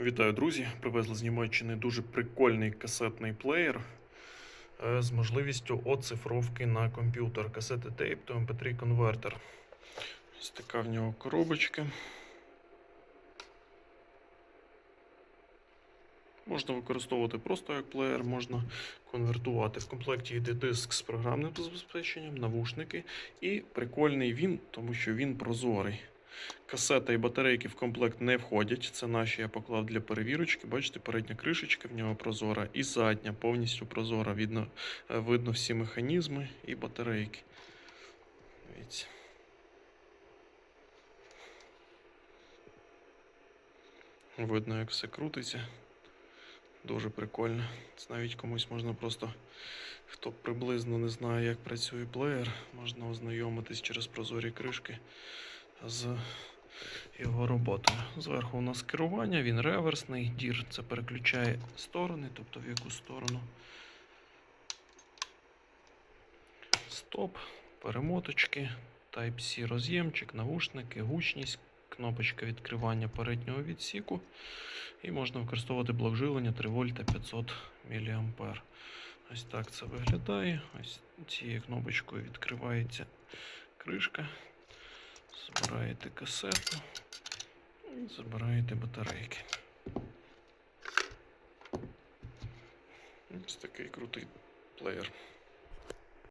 Вітаю, друзі! Привезли з Німеччини дуже прикольний касетний плеєр е, з можливістю оцифровки на комп'ютер. Касети тейп то MP3 конвертер. Ось така в нього коробочка. Можна використовувати просто як плеєр, можна конвертувати. В комплекті йде диск з програмним забезпеченням, навушники і прикольний він, тому що він прозорий. Касета і батарейки в комплект не входять. Це наші я поклав для перевірочки. Бачите, передня кришечка в нього прозора і задня повністю прозора. Видно, е, видно всі механізми і батарейки. Дивіться. Видно, як все крутиться. Дуже прикольно. Це навіть комусь можна просто, хто приблизно не знає, як працює плеєр, можна ознайомитись через прозорі кришки з його роботою. Зверху у нас керування, він реверсний, дір це переключає сторони, тобто в яку сторону. Стоп, перемоточки, Type-C роз'ємчик, навушники, гучність, кнопочка відкривання переднього відсіку. І можна використовувати блок живлення 3 вольта 500 мА. Ось так це виглядає. Ось цією кнопочкою відкривається кришка. Забираєте касету і забираєте батарейки. Ось такий крутий плеєр.